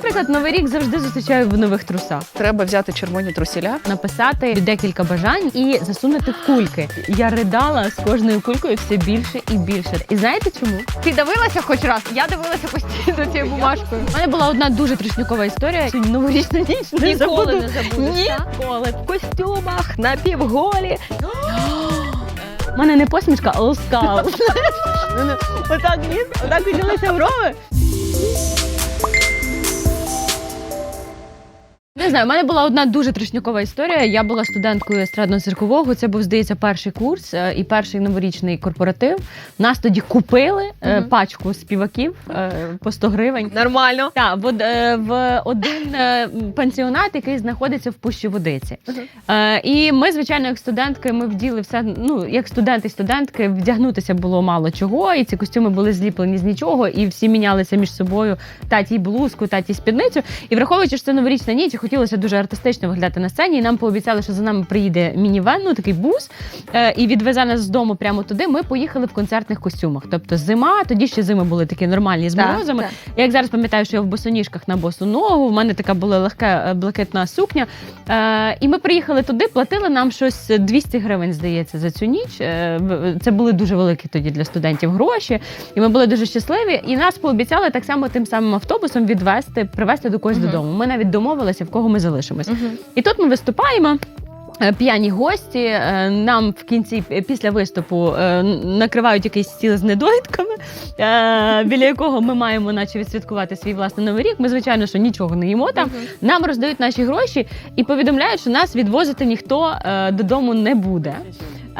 наприклад, новий рік завжди зустрічаю в нових трусах. Треба взяти червоні трусіля. Написати декілька бажань і засунути в кульки. Я ридала з кожною кулькою все більше і більше. І знаєте чому? Ти дивилася хоч раз? Я дивилася постійно цією бумажкою. У мене була одна дуже трешнюкова історія. Цю новорічну ніч не Ніколи забуду. не забудеш. Ніколи в костюмах напівголі. У мене не посмішка, а оскал. Ну, Отак ніс, отак виділися брови. Не знаю, у мене була одна дуже трешнякова історія. Я була студенткою естрадно-циркового. Це був, здається, перший курс е, і перший новорічний корпоратив. Нас тоді купили е, пачку співаків е, по 100 гривень. Нормально. Так, в, од- е, в один е, м, пансіонат, який знаходиться в Пущі Водиці. Е, і ми, звичайно, як студентки, ми вділи все. Ну, як студенти і студентки, вдягнутися було мало чого, і ці костюми були зліплені з нічого, і всі мінялися між собою таті блузку, таті спідницю. І враховуючи, що це новорічна ніч, і хотілося дуже артистично виглядати на сцені. І нам пообіцяли, що за нами приїде мінівен, ну такий бус, е, і відвезе нас з дому прямо туди. Ми поїхали в концертних костюмах. Тобто зима, тоді ще зими були такі нормальні з Так, морозами. так. Я як зараз пам'ятаю, що я в босоніжках на босу ногу. В мене така була легка е, блакитна сукня. Е, і ми приїхали туди, платили нам щось 200 гривень, здається, за цю ніч. Е, в- це були дуже великі тоді для студентів гроші. І ми були дуже щасливі. І нас пообіцяли так само тим самим автобусом відвести, привезти до когось додому. Ми навіть домовилися, в кого ми залишимось. Угу. І тут ми виступаємо. е, П'яні гості е, нам в кінці е, після виступу накривають якийсь стіл з недоїдками, біля якого ми маємо, наче відсвяткувати свій власний новий рік. Ми, звичайно, що нічого не їмо там. Нам роздають наші гроші і повідомляють, що нас відвозити ніхто додому не буде.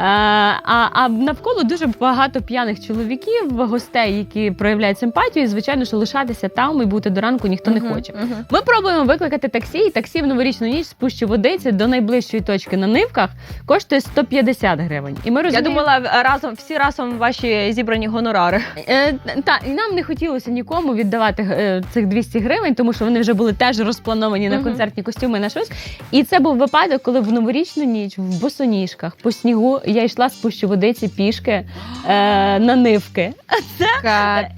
Е, а, а навколо дуже багато п'яних чоловіків, гостей, які проявляють симпатію, і звичайно, що лишатися там і бути до ранку ніхто не хоче. Ми пробуємо викликати таксі, і таксі в новорічну ніч з Пущі водиці до найближчої точки на нивках коштує 150 гривень. І ми розуміємо... Я думала е, разом всі разом ваші зібрані гонорари. Е, та і нам не хотілося нікому віддавати е, цих 200 гривень, тому що вони вже були теж розплановані на концертні костюми на щось. І це був випадок, коли в новорічну ніч в босоніжках по снігу я йшла з пущу водиці пішки е, на нивки.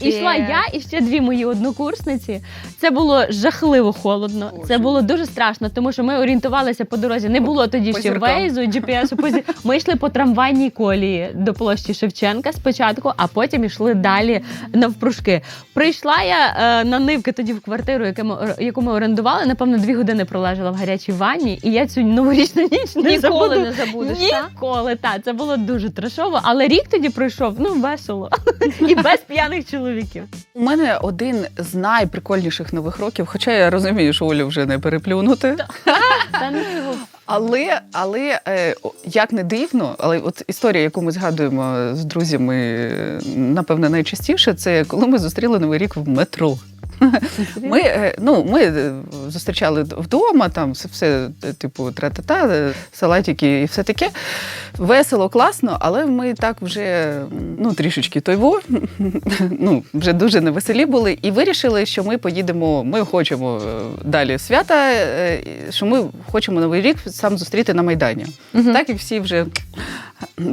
Ішла я і ще дві мої однокурсниці. Це було жахливо холодно. Це було дуже страшно, тому що ми орієнтувалися по дорозі. Не було тоді По ще зіркам. вейзу, GPS. по зі- Ми йшли по трамвайній колії до площі Шевченка спочатку, а потім йшли далі навпрушки. Прийшла я е, на нивки тоді в квартиру, яку ми, яку ми орендували. Напевно, дві години пролежала в гарячій ванні, і я цю новорічну ніч не Ніколи забуду. не забудеш. Ніколи, так. Це було дуже трешово, але рік тоді пройшов ну весело і без п'яних чоловіків. У мене один з найприкольніших нових років, хоча я розумію, що Олю вже не переплюнути. Та ну його Але, але е, як не дивно, але от історія, яку ми згадуємо з друзями, напевно, найчастіше, це коли ми зустріли новий рік в метро. Ми, е, ну, ми е, зустрічали вдома, там все, е, типу тра-та-та, салатики і все таке. Весело, класно, але ми так вже ну, трішечки тойво, ну, вже дуже невеселі були, і вирішили, що ми поїдемо, ми хочемо далі свята, що ми хочемо новий рік сам зустріти на Майдані. Мгм. Так і всі вже.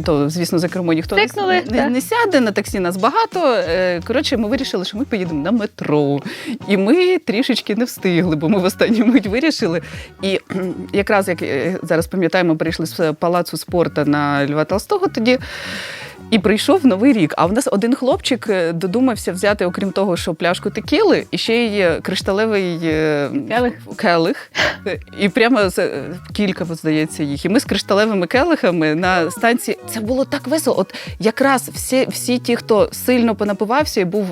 То, звісно, за кермо ніхто не, Тикнули, не, так. не сяде, на таксі нас багато. Е, Коротше, ми вирішили, що ми поїдемо на метро. І ми трішечки не встигли, бо ми в останню мить вирішили. І якраз як е, зараз пам'ятаємо, прийшли з палацу спорту на Льва Толстого тоді. І прийшов новий рік. А в нас один хлопчик е, додумався взяти, окрім того, що пляшку текіли, і ще й е, кришталевий е, Келих. келих. І прямо з- кілька, здається, їх. І ми з кришталевими келихами на станції. Це було так весело. От якраз всі, всі ті, хто сильно понапивався і був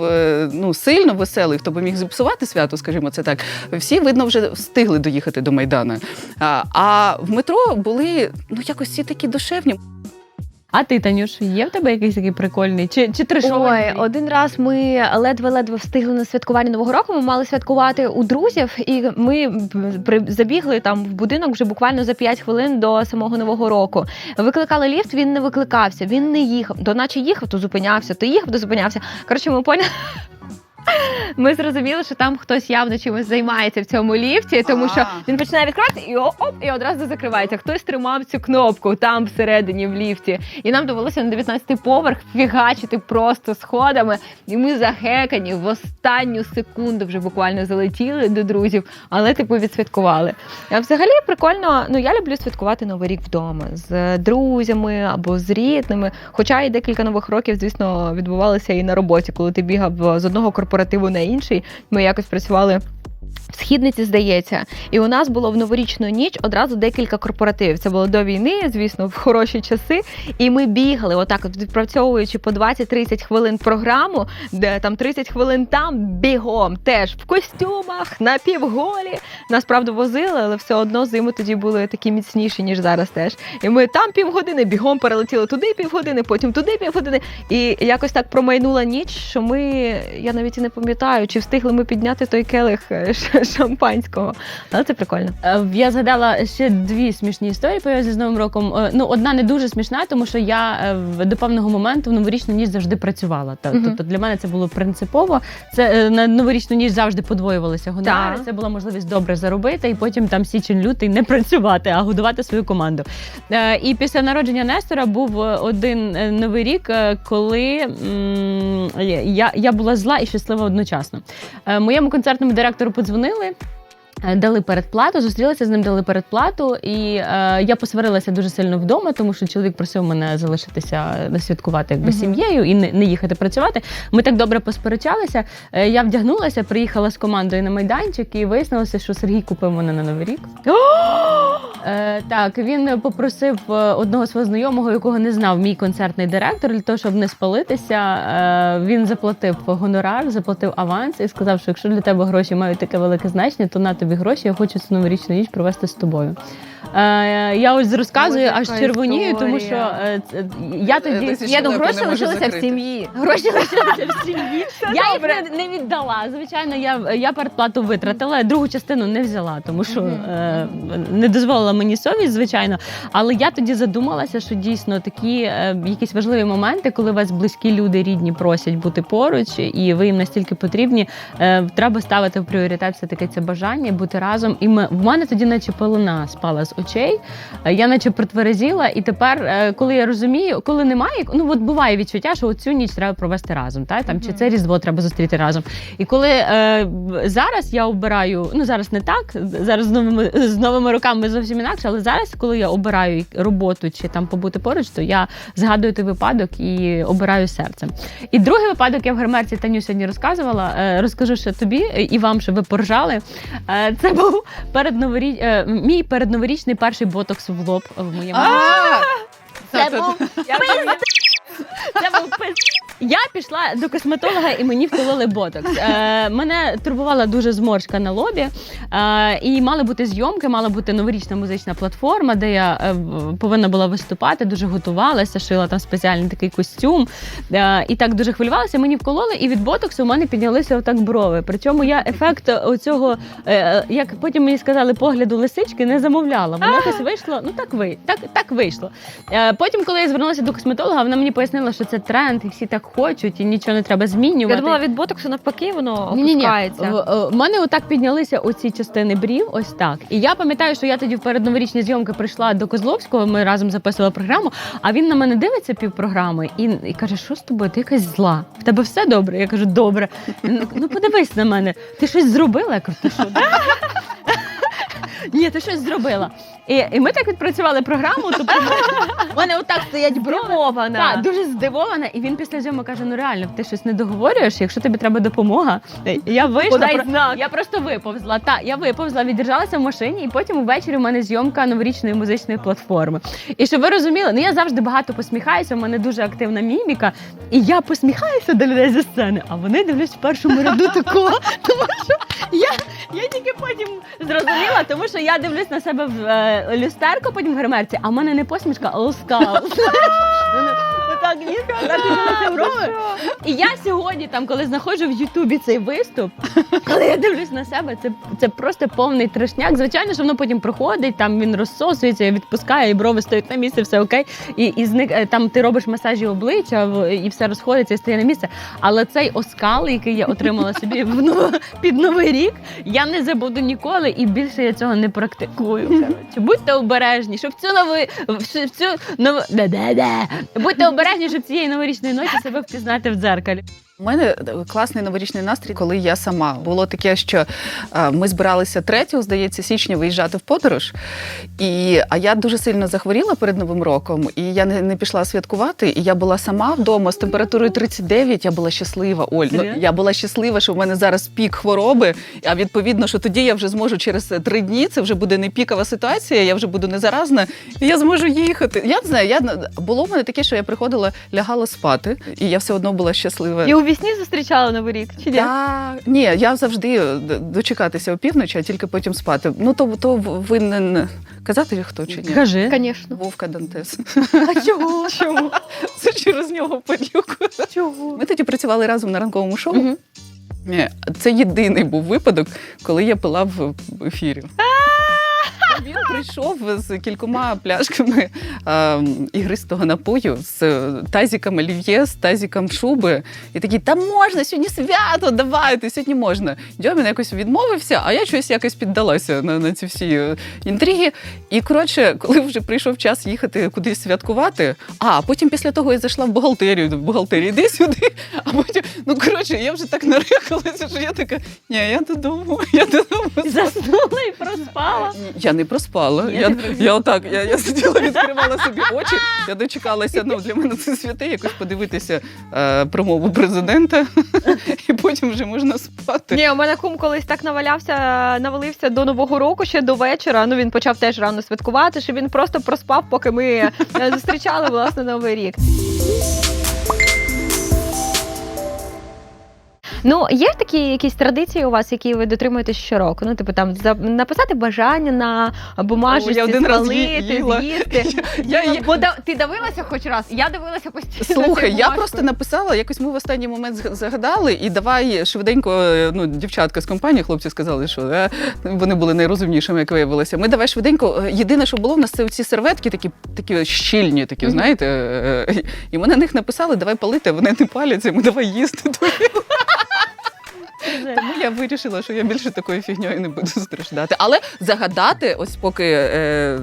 ну, сильно веселий, хто би міг зіпсувати свято, скажімо це так, всі, видно, вже встигли доїхати до Майдана. А, а в метро були ну, якось всі такі душевні. А ти, Танюш, є в тебе якийсь такий прикольний? Чи, чи трешовий? Ой, один раз ми ледве-ледве встигли на святкування Нового року. Ми мали святкувати у друзів, і ми забігли там в будинок вже буквально за 5 хвилин до самого нового року. Викликали ліфт, він не викликався, він не їхав. До наче їхав, то зупинявся, то їхав, то зупинявся. Коротше, ми поняли. Ми зрозуміли, що там хтось явно чимось займається в цьому ліфті, тому що він починає відкривати і оп, і одразу закривається. Хтось тримав цю кнопку там всередині в ліфті. І нам довелося на 19-й поверх фігачити просто сходами. І ми загекані в останню секунду вже буквально залетіли до друзів, але типу відсвяткували. А взагалі прикольно. Ну я люблю святкувати новий рік вдома з друзями або з рідними. Хоча і декілька нових років, звісно, відбувалося і на роботі, коли ти бігав з одного корпоративу на інший. Ми якось працювали. Східниці здається, і у нас було в новорічну ніч одразу декілька корпоративів. Це було до війни, звісно, в хороші часи. І ми бігали, отак, от відпрацьовуючи по 20-30 хвилин програму, де там 30 хвилин там бігом, теж в костюмах, на півголі. Нас правда возили, але все одно зими тоді були такі міцніші, ніж зараз теж. І ми там півгодини бігом перелетіли туди півгодини, потім туди півгодини. І якось так промайнула ніч, що ми, я навіть і не пам'ятаю, чи встигли ми підняти той келих е, шампанського. Але це прикольно. Е, Я згадала ще дві смішні історії пов'язані з Новим роком. Е, Ну, одна не дуже смішна, тому що я е, до певного моменту в новорічну ніч завжди працювала. Тобто для мене це було принципово. Це на новорічну ніч завжди подвоювалися гонорари. Це була можливість добре заробити, і потім там січень-лютий не працювати, а годувати свою команду. І після народження Нестора був один новий рік, коли я, я була зла і щаслива одночасно. Моєму концертному директору подзвонили. Е, Дали передплату, зустрілися з ним, дали передплату, і е, я посварилася дуже сильно вдома, тому що чоловік просив мене залишитися е, святкувати якби Мгм. сім'єю і не, не їхати працювати. Ми так добре посперечалися. Е, я вдягнулася, приїхала з командою на майданчик, і вияснилося, що Сергій купив мене на новий рік. Е, так, він попросив е, одного свого знайомого, якого не знав мій концертний директор, для того, щоб не спалитися. Е, він заплатив гонорар, заплатив аванс і сказав, що якщо для тебе гроші мають таке велике значення, то на тобі гроші, я хочу цю новорічну ніч провести з тобою. Е, я ось розказую, аж червонію, тому що е, це- я тоді. Десь Я думаю, гроші не лишилися в закрити. сім'ї. Гроші лишилися в сім'ї. Я їх не, не віддала. Звичайно, я, я передплату витратила. Другу частину не взяла, тому що е, не дозволила мені совість, звичайно. Але я тоді задумалася, що дійсно такі е, якісь важливі моменти, коли вас близькі люди рідні просять бути поруч, і ви їм настільки потрібні, е, треба ставити в пріоритет все таки це бажання, бути разом. І ми в мене тоді, наче пелена спала з очей. Е, Я наче притверезіла, і тепер, е, коли я розумію, коли немає, ну от буває відчуття, що цю ніч треба провести разом, та там чи це різдво треба зустріти разом. І коли е, зараз я обираю, ну зараз не так, зараз з новими з новими роками зовсім інакше, але зараз, коли я обираю роботу чи там побути поруч, то я згадую той випадок і обираю серцем. І другий випадок я в гримерці Таню сьогодні розказувала. Е, розкажу ще тобі і вам, щоб ви поржали. Е, це був передноворіч... новоріч. мій передноворічний перший ботокс в лоб в моєму. Це був це був пиз. Я пішла до косметолога і мені вкололи ботокс. Е, мене турбувала дуже зморшка на лобі. Е, і мали бути зйомки, мала бути новорічна музична платформа, де я е, повинна була виступати, дуже готувалася, шила там спеціальний такий костюм. Е, і так дуже хвилювалася. Мені вкололи, і від ботоксу у мене піднялися отак брови. Причому я ефект оцього, е, як потім мені сказали, погляду лисички не замовляла. Воно якось вийшло. Ну так ви так, так вийшло. Е, Потім, коли я звернулася до косметолога, вона мені пояснила, що це тренд, і всі так хочуть, і нічого не треба змінювати. Я думала, від ботоксу навпаки воно опускається. В, в мене отак піднялися оці частини брів, ось так. І я пам'ятаю, що я тоді в передноворічні зйомки прийшла до Козловського, ми разом записували програму, а він на мене дивиться півпрограми і, і каже: що з тобою? Ти якась зла. В тебе все добре? Я кажу, добре. Ну, Ну подивись на мене. Ти щось зробила? Я кажу, ти що? Ні, ти щось зробила. І, і ми так відпрацювали програму. Тобто в мене отак стоять брови. Так, дуже здивована. І він після зйому каже: ну реально, ти щось не договорюєш, якщо тобі треба допомога. Я вийшла. Подай про- знак. Я просто виповзла. Так, я виповзла, віддержалася в машині, і потім увечері в мене зйомка новорічної музичної платформи. І щоб ви розуміли, ну я завжди багато посміхаюся, у мене дуже активна міміка. І я посміхаюся до людей зі сцени, а вони дивлюсь в першому ряду такого. Тому що я, я тільки потім зрозуміла, тому що я дивлюсь на себе в е, люстерко, потім в гримерці, а в мене не посмішка, а оскал. Так ніс, так дивилася в рови. І я сьогодні, там, коли знаходжу в Ютубі цей виступ, коли я дивлюсь на себе, це, це просто повний трешняк. Звичайно, що воно потім проходить, там він розсосується, відпускає, і брови стоять на місці, все окей. І, і зник, е, там ти робиш масажі обличчя, і все розходиться і стає на місце. Але цей оскал, який я отримала собі в, ну, під новий рік, я не забуду ніколи, і більше я цього не практикую. Коротше, будьте обережні, щоб цю нови в в цю нову будьте обережні, щоб цієї новорічної ночі себе впізнати в дзеркалі. У мене е, класний новорічний настрій, коли я сама. Було таке, що е, ми збиралися 3, здається, січня виїжджати в подорож. І, а я дуже сильно захворіла перед Новим роком, і я не, не пішла святкувати. І я була сама вдома з температурою 39. Я була щаслива. Оль, ну, я була щаслива, що в мене зараз пік хвороби. А відповідно, що тоді я вже зможу через три дні. Це вже буде не пікова ситуація, я вже буду не заразна, і я зможу їхати. Я не знаю, я було в мене таке, що я приходила, лягала спати, і я все одно була щаслива. Вісні зустрічала новий рік. Чи ні? Так, ні, я завжди дочекатися опівночі, а тільки потім спати. Ну то, то винен казати хто чи ні? Кажи. Звісно. Вовка Дантес. А чого? Чого? Це через нього падюку. Чого? Ми тоді працювали разом на ранковому шоу. Ні, Це єдиний був випадок, коли я пила в ефірі. Він прийшов з кількома пляшками е, ігристого напою, з тазиком олів'є, з тазиком шуби. І такий, та можна, сьогодні свято, давайте, сьогодні можна. Дьомін якось відмовився, а я щось якось піддалася на, на ці всі е, інтриги. І коротше, коли вже прийшов час їхати кудись святкувати, а потім після того я зайшла в бухгалтерію, в бухгалтерії йди сюди, а потім, ну коротше, я вже так нарихалася, що я така, ні, я додому, я додому. Заснула і проспала. Я не проспала. Ні, Я, я отак, я, я сиділа, відкривала собі очі. Я дочекалася. Ну для мене це святе, якось подивитися е, промову президента, і потім вже можна спати. Ні, у мене кум колись так навалявся, навалився до нового року ще до вечора. Ну він почав теж рано святкувати, що він просто проспав, поки ми е, зустрічали власне новий рік. Ну, є такі якісь традиції у вас, які ви дотримуєтесь щороку? Ну, типу там за- написати бажання на бумажці, О, я один раз спалити, їла. з'їсти. Я, я, Бо да- ти дивилася хоч раз? Я дивилася постійно. Слухай, я просто написала, якось ми в останній момент зг- загадали, і давай швиденько, е, ну, дівчатка з компанії, хлопці сказали, що е, вони були найрозумнішими, як виявилося. Ми давай швиденько. е, Єдине, що було в нас, це ці серветки, такі, такі щільні, такі, знаєте. е, е, І ми на них написали, давай палити, вони не паляться, ми давай їсти. Тому я вирішила, що я більше такою фігньою не буду страждати. Але загадати, ось поки е,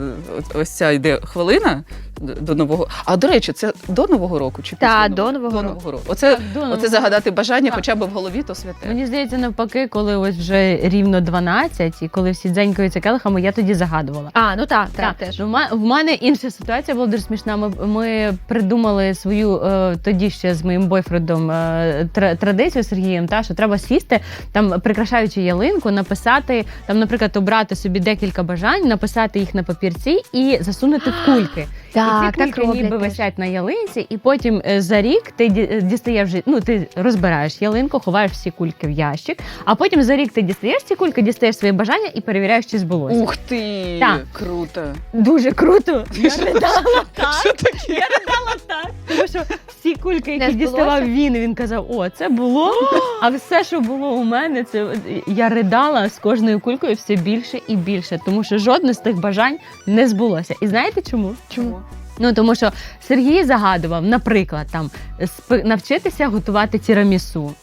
ось ця йде хвилина до, нового. А до речі, це до нового року чи Та, після до Нового до року. нового року? Оце, до Нового оце загадати бажання, Так. хоча б в голові, то святе. Мені здається, навпаки, коли ось вже рівно 12, і коли всі дзенькаються келихами, я тоді загадувала. А, ну так, так, Так, теж. Ну, в ма- в мене інша ситуація була дуже смішна. Ми, ми придумали свою е, тоді ще з моїм бойфрендом е, тра- традицію з Сергієм, та що треба сісти там, прикрашаючи ялинку, написати там, наприклад, обрати собі декілька бажань, написати їх на папірці і засунути в кульки. Так, і ці так роблять ніби теж. висять на ялинці, і потім е, за рік ти ді- дістаєш вже, ну ти розбираєш ялинку, ховаєш всі кульки в ящик, а потім за рік ти дістаєш ці кульки, дістаєш свої бажання і перевіряєш, чи збулося. Ух ти! Так. Круто! Дуже круто. Я ридала так. Що таке? Я ридала так. Тому що всі кульки, Не які збулося? діставав він, він казав: о, це було. А все, що було у мене, це я ридала з кожною кулькою все більше і більше, тому що жодне з тих бажань не збулося. І знаєте чому? Чому? Ну тому що Сергій загадував, наприклад, там навчитися готувати тірамісу,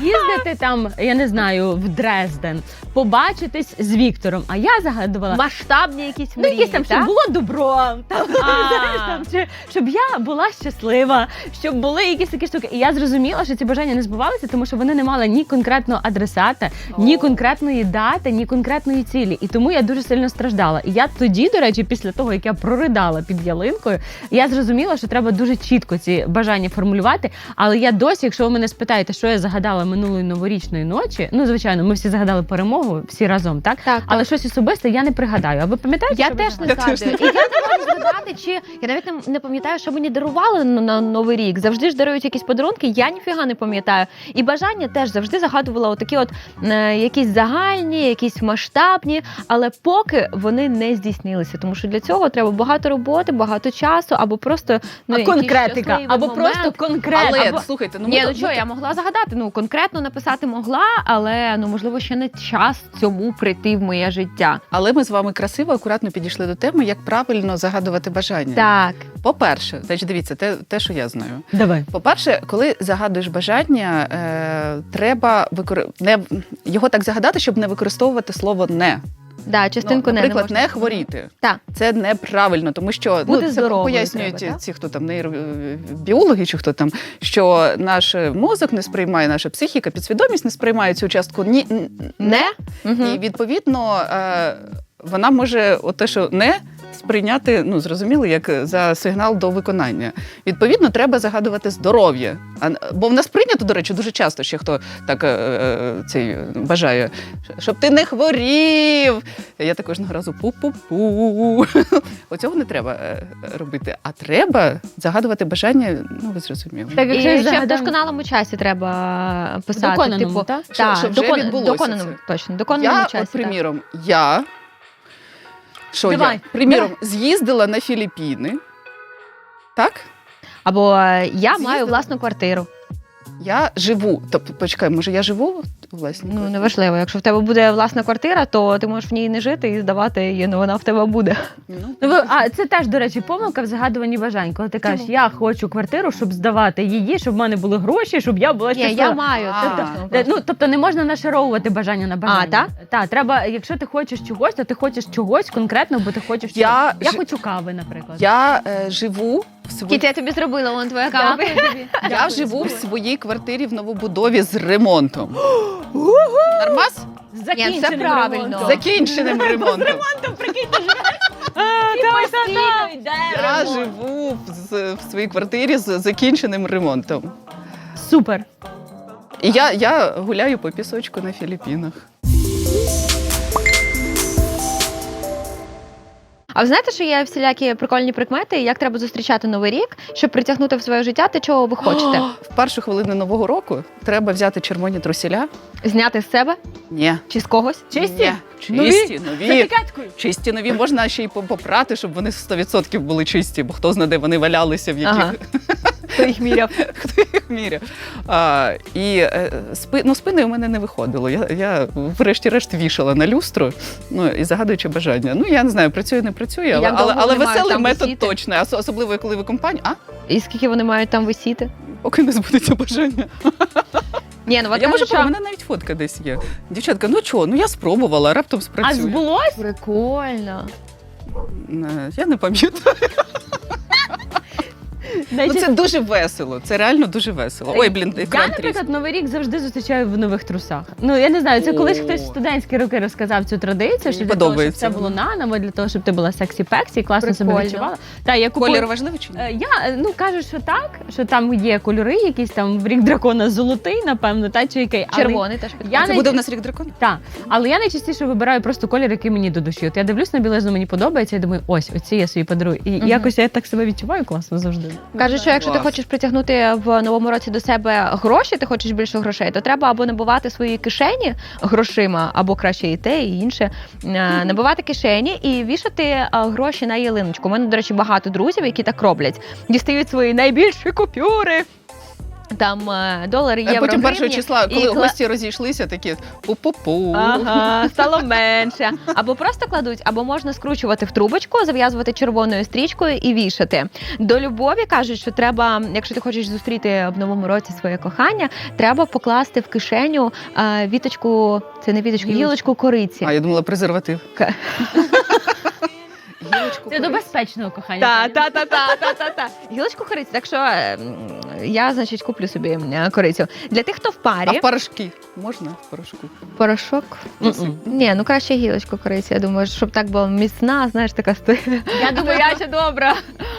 з'їздити там, я не знаю, в Дрезден, побачитись з Віктором. А я загадувала. Масштабні якісь Ну, якісь там, щоб було добро, там, знаєш, там, чи, щоб я була щаслива, щоб були якісь такі штуки. І я зрозуміла, що ці бажання не збувалися, тому що вони не мали ні конкретного адресата, ні конкретної дати, ні конкретної цілі. І тому я дуже сильно страждала. І я тоді, до речі, після того, як я проридала під ялинкою, я зрозуміла, що треба дуже чітко ці бажання формулювати. Але я досі, якщо ви мене спитаєте, що я загадала минулої новорічної ночі, ну звичайно, ми всі загадали перемогу, всі разом, так? Так, Але щось особисте я не пригадаю. А ви пам'ятаєте? Я що теж не згадую. І я не можу згадати, чи я навіть не- не пам'ятаю, що мені дарували на, на новий рік. Завжди ж дарують якісь подарунки. Я ніфіга не пам'ятаю. І бажання теж завжди загадувала отакі, от е, якісь загальні, якісь масштабні, але поки вони не здійснилися. Тому що для цього треба багато роботи, багато часу, або просто ну а конкретика, або момент. просто конкретика. Але або- слухайте, ну Ні, ну що, я могла загадати. Ну конкретно написати могла, але ну можливо ще не час цьому прийти в моє життя. але ми з вами красиво, акуратно підійшли до теми, як правильно загадувати бажання. Так, По-перше, значить, дивіться, те, те, що я знаю. Давай. По-перше, коли загадуєш бажання, е, треба викор... не його так загадати, щоб не використовувати слово не. Да, частинку ну, не, наприклад, не, не, хворіти. Так. Це неправильно, тому що Бути ну, це пояснюють треба, ці, хто там нейробіологи чи хто там, що наш мозок не сприймає, наша психіка, підсвідомість не сприймає цю частку ні не, Не? І відповідно е, вона може те, що не сприйняти, ну зрозуміло, як за сигнал до виконання. Відповідно, треба загадувати здоров'я. А бо в нас прийнято, до речі, дуже часто ще хто так е, е, цей бажає, щоб ти не хворів. Я також на разу пу-пу-пу. Оцього не треба е, робити. А треба загадувати бажання, ну ви зрозуміли. Так, І якщо я в досконалому часі треба писати. Доконаному, типу, так? Що- Так, щоб вже докон- відбулося доконаному, точно, доконаному Я, часі. от, приміром, я. Що Давай. я? Приміром, з'їздила на Філіппіни. Так? Або е, я З'їздила. маю власну квартиру. Я живу. Тобто, почекай, може, я живу у власній Ну неважливо. Якщо в тебе буде власна квартира, то ти можеш в ній не жити і здавати її, але вона в тебе буде. Ну, Ну, ви- а це теж, до речі, помилка в загадуванні бажань. Коли ти кажеш, я хочу квартиру, щоб здавати її, щоб в мене були гроші, щоб я була Ні, я маю. А. Це Тобто. Ну, тобто не можна нашаровувати бажання на бажання. так? Так, треба, якщо ти хочеш чогось, то ти хочеш чогось конкретно, бо ти хочеш Я чогось. Я ж- хочу кави, наприклад. Я е, живу Кіт, я тобі зробила, вон твоя кава. Я живу в своїй квартирі в новобудові з ремонтом. Нормас? Ні, це правильно. Закінченим ремонтом. Та, та, та. Я живу в, з- в своїй квартирі з закінченим ремонтом. Супер. І я, я гуляю по пісочку на Філіппінах. А ви знаєте, що є всілякі прикольні прикмети, як треба зустрічати новий рік, щоб притягнути в своє життя те, чого ви хочете? В першу хвилину нового року треба взяти червоні трусіля. Зняти з себе Ні. чи з когось? Чисті? Ні. Нові? Чисті, З нові. етикеткою. Чисті нові можна ще й по- попрати, щоб вони 100% були чисті, бо хто знає, де вони валялися, в яких Ага. Хто їх міряв? хто їх міряв. А, і е, спи, ну, спини у мене не виходило. Я, я врешті-решт вішала на люстру, ну і загадуючи бажання. Ну я не знаю, працює, не працює, але, але, але веселий метод висіти? точно. Ос- Особливо, коли ви компанія. А І скільки вони мають там висіти? поки не збудеться бажання. Ні, ну я можу що... у мене навіть фотка десь є. Дівчатка, ну чого, ну я спробувала, раптом А збулось? Прикольно. Е, Я не пам'ятаю. Ну, це дуже весело. Це реально дуже весело. Ой, блін, Я, екран тріс. наприклад, новий рік завжди зустрічаю в нових трусах. Ну я не знаю, це колись О. хтось в студентські роки розказав цю традицію, що для того, щоб подобається. це було наново, для того, щоб ти була сексі-пексі, класно себе Прикольно. відчувала. Та я купую. Колір важливий чи ні? Е, Я е, ну кажуть, що так, що там є кольори, якісь там в рік дракона золотий, напевно, та чи який але- Червоний теж Я. Це не- буде в нас рік дракона? Так, але я найчастіше вибираю просто колір, який мені до душі. От я дивлюсь на білизну, мені подобається, і думаю, ось оці я собі подарую. І Мгм. якось я так себе відчуваю класно завжди. Кажуть, що якщо ти Клас. хочеш притягнути в новому році до себе гроші, ти хочеш більше грошей, то треба або набувати свої кишені грошима, або краще і те, і інше. Е, Набивати кишені і вішати е, гроші на ялиночку. У мене, до речі, багато друзів, які так роблять. Дістають свої найбільші купюри. Там е, долари, А євро, потім першого гривні, числа, коли кла- гості розійшлися, такі пу-пу-пу. Ага, стало менше. Або просто кладуть, або можна скручувати в трубочку, зав'язувати червоною стрічкою і вішати. До любові кажуть, що треба, якщо ти хочеш зустріти в новому році своє кохання, треба покласти в кишеню е, віточку, це не віточку, гілочку кориці. А я думала, презерватив. Гілочку Це до кориці. безпечного кохання. Та, та, та, та, та, та, та. Гілочку кориці. Так що е, м, я, значить, куплю собі е, корицю. Для тих, хто в А парі, в порошки можна в порошку? порошок. Мгм. Ні, ну краще гілочку кориці. Я думаю, щоб так була міцна, знаєш, така стоїть. Я думаю, я ще добра.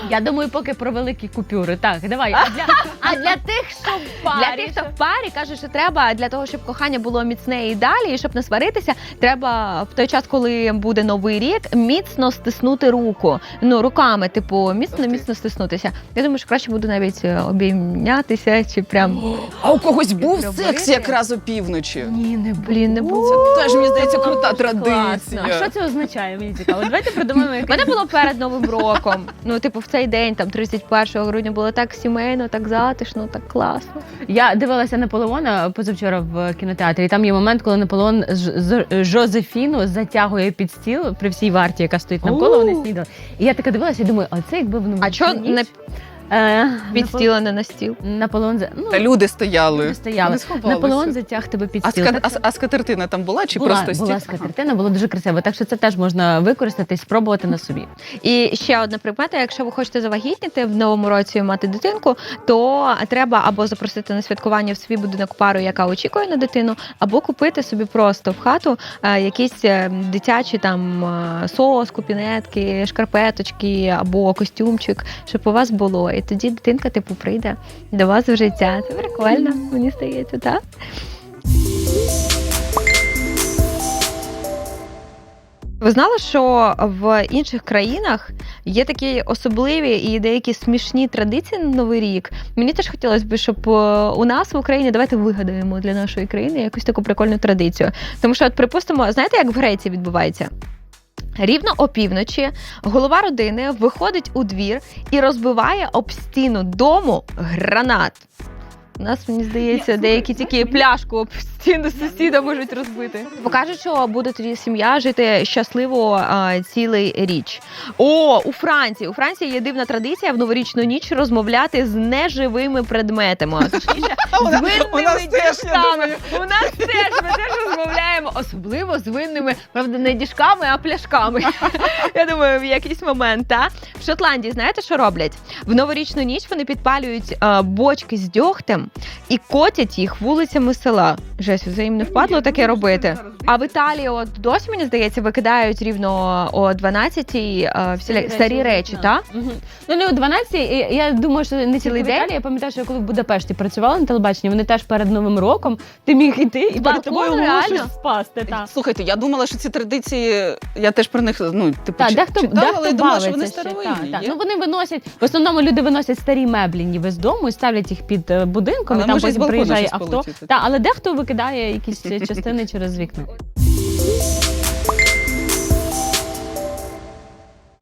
Я думаю, поки про великі купюри. Так, давай. А для, а для тих, що в парі. Для тих, хто в парі каже, що треба для того, щоб кохання було міцне і далі, і щоб не сваритися, треба в той час, коли буде новий рік, міцно стиснути руку. Ну руками, типу, міцно-міцно стиснутися. Я думаю, що краще буде навіть е, обійм обнятися, чи прям А у когось був секс якраз опівночі? Ні, не блін, не було. Це теж мені здається крута традиція. А що це означає? Мені цікаво. Давайте придумаємо У якесь. мене було перед Новим роком. Ну, типу, в цей день, там 31 грудня, було так сімейно, так затишно, так класно. Я дивилася Наполеона позавчора в кінотеатрі. і Там є момент, коли Наполеон з- Жозефіну затягує під стіл при всій варті, яка стоїть навколо. Вони снідали. І я така дивилася і думаю, а це якби в А чого не е, під Напол- стіл, а не на стіл? Наполеон за ну, Та люди стояли. люди стояли. Вони сховалися. Наполеон затяг тебе під А, стіл. ска... Так а, що- а скатертина там була чи була, просто була стіл? скатертина, було дуже красиво. Так що це теж можна використати і спробувати на собі. І ще одна прикмета: якщо ви хочете завагітніти в новому році і мати дитинку, то треба або запросити на святкування в свій будинок пару, яка очікує на дитину, або купити собі просто в хату е, якісь е, дитячі там е, сос, купінетки, шкарпеточки або костюмчик, щоб у вас було. І тоді дитинка типу прийде до вас в життя. Це прикольно, мені здається, так? Ви знали, що в інших країнах є такі особливі і деякі смішні традиції на Новий рік. Мені теж хотілося б, щоб е, у нас в Україні давайте вигадаємо для нашої країни якусь таку прикольну традицію. Тому що, от припустимо, знаєте, як в Греції відбувається? Рівно опівночі голова родини виходить у двір і розбиває об стіну дому гранат. У нас, мені здається, деякі тільки пляшку об стіну сусіда можуть розбити. Покажуть, що буде тоді сім'я жити щасливо а, цілий річ. О, у Франції. У Франції є дивна традиція в новорічну ніч розмовляти з неживими предметами. Точніше, з винними діжками. У нас теж ми теж розмовляємо, особливо з винними, правда, не діжками, а пляшками. Я думаю, в якийсь момент. Та? В Шотландії знаєте, що роблять? В новорічну ніч вони підпалюють е, бочки з дьогтем і котять їх вулицями села. Жесть, взаєм не впадло таке робити. А в Італії, от досі мені здається, викидають рівно о 12-й е, всіля... старі речі, так? Мгм. Ну не о 12, і я думаю, що не Цілий день? Я пам'ятаю, що я коли в Будапешті працювала на телебаченні, вони теж перед Новим роком ти міг йти і перед тобою реально? мушуть спасти. Та. Слухайте, я думала, що ці традиції, я теж про них ну, типу, Так, дехто, читала, дехто але думала, що вони ще, старовинні. та, та. Ну вони виносять, в основному люди виносять старі меблі ніби з дому і ставлять їх під е, будинком, Але і там може, з потім приїжджає щось авто. полетіти. Та, але дехто викидає якісь частини через вікна.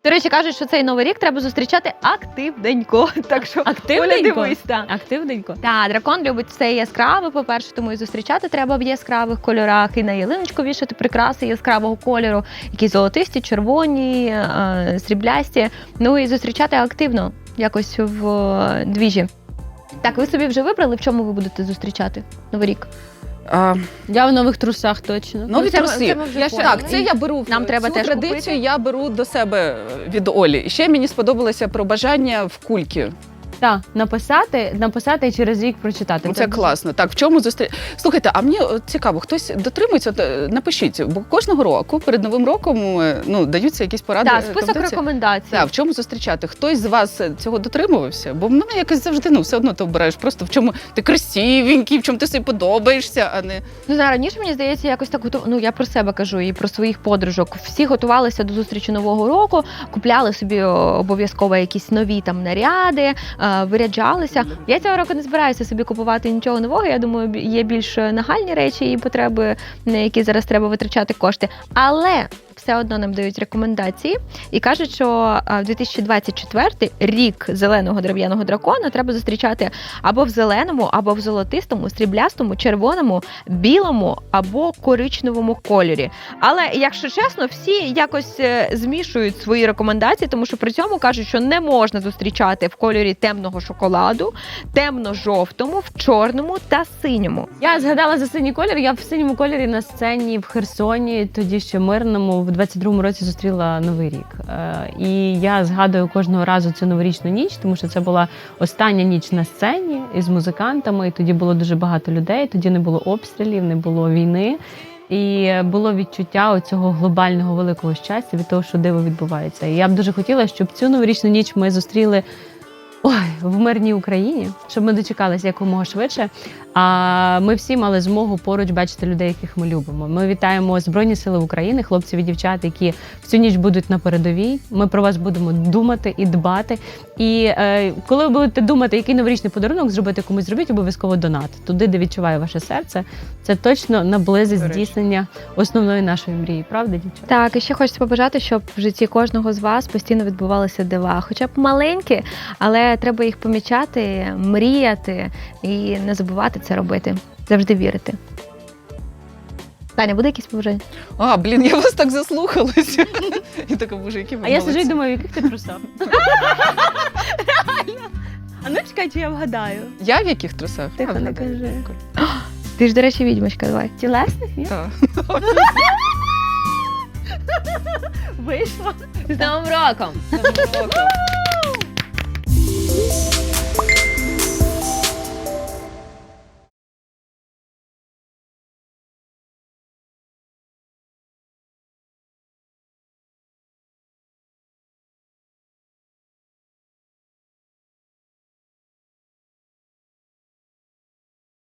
До речі, кажуть, що цей новий рік треба зустрічати активненько. Так що Оля, Активненько. дивись, та. Активненько. Та дракон любить все яскраве. По-перше, тому і зустрічати треба в яскравих кольорах, і на ялиночку вішати прикраси яскравого кольору, які золотисті, червоні, е, сріблясті. Ну і зустрічати активно, якось в е, двіжі. Так, ви собі вже вибрали, в чому ви будете зустрічати Новий рік? А, Я в нових трусах точно. Нові це ми- труси. це ми вже Я ще- поняли. так, це я беру Нам цю треба теж традицію. купити. Я беру до себе від Олі. І ще мені сподобалося про бажання в кульки. Так, написати, написати і через рік прочитати. Ну, Це класно. Так, в чому зустріч? Слухайте, а мені от цікаво, хтось дотримується? От, е, напишіть, бо кожного року перед новим роком е, ну даються якісь поради. Так, е, список рекомендації. рекомендацій. Так, в чому зустрічати? Хтось з вас е, цього дотримувався? Бо в мене якось завжди ну все одно ти обираєш просто в чому ти красивенький, в чому ти собі подобаєшся, а не Ну, знаю, раніше мені здається, якось так готов... Ну я про себе кажу і про своїх подружок. Всі готувалися до зустрічі нового року, купляли собі о, обов'язково якісь нові там наряди, е, виряджалися. Я цього року не збираюся собі купувати нічого нового. Я думаю, є більш нагальні речі і потреби, на які зараз треба витрачати кошти. Але все одно нам дають рекомендації і кажуть, що е, 2024 рік зеленого дерев'яного дракона треба зустрічати або в зеленому, або в золотистому, сріблястому, червоному, білому або коричневому кольорі. Але якщо чесно, всі якось е, змішують свої рекомендації, тому що при цьому кажуть, що не можна зустрічати в кольорі темного шоколаду, темно-жовтому, в чорному та синьому. Я згадала за синій колір. Я в синьому кольорі на сцені в Херсоні, тоді ще мирному, в 22-му році зустріла новий рік. Е, і я згадую кожного разу цю новорічну ніч, тому що це була остання ніч на сцені із музикантами. І тоді було дуже багато людей. Тоді не було обстрілів, не було війни. І було відчуття цього глобального великого щастя від того, що диво відбувається. І я б дуже хотіла, щоб цю новорічну ніч ми зустріли Ой, в мирній Україні, щоб ми дочекалися якомога швидше. А ми всі мали змогу поруч бачити людей, яких ми любимо. Ми вітаємо Збройні Сили України, хлопців і дівчат, які всю ніч будуть на передовій. Ми про вас будемо думати і дбати. І е, коли ви будете думати, який новорічний подарунок зробити комусь, зробіть обов'язково донат туди, де відчуває ваше серце. Це точно наблизить здійснення основної нашої мрії. Правда, дівчата? Так, і ще хочеться побажати, щоб в житті кожного з вас постійно відбувалися дива, хоча б маленькі, але треба їх помічати, мріяти і не забувати це робити. Завжди вірити. Таня, буде якісь побажання? А, блін, я вас так заслухалася. І така, боже, які ви А я сиджу і думаю, в яких ти трусах? Реально. А ну чекай, чи я вгадаю. Я в яких трусах? Тихо, не вгадаю. кажи. Ти ж, до речі, відьмочка, давай. Тілесних? Ні? Так. Вийшло. З Новим роком! Нового року.